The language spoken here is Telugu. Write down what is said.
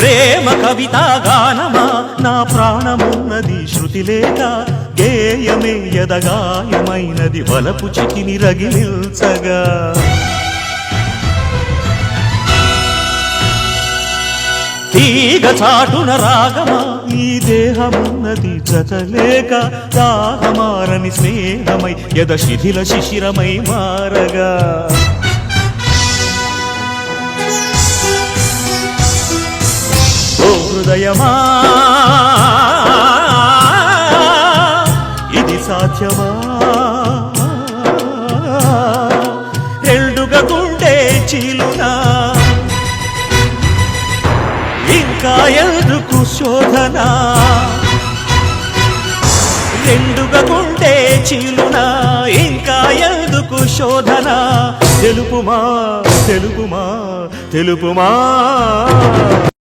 ప్రేమ కవిత గానమా? నా ప్రాణమున్నది శృతి లేక గేయమే ఎదగాయమైనది వలపు చితిని రగిలిల్చగా తీగ చాటున రాగమా? ఈ దేహమున్నది జతలేక దాహమారని స్నేహమై యద శిథిల శిశిరమై మారగా. ఓ ఇది సాధ్యమా? రెండుగా గుండె చీలునా? ఇంకా ఎందుకు శోధన? రెండుగా గుండె చీలునా? ఇంకా ఎందుకు శోధన? తెలుపుమా తెలుపుమా తెలుపుమా?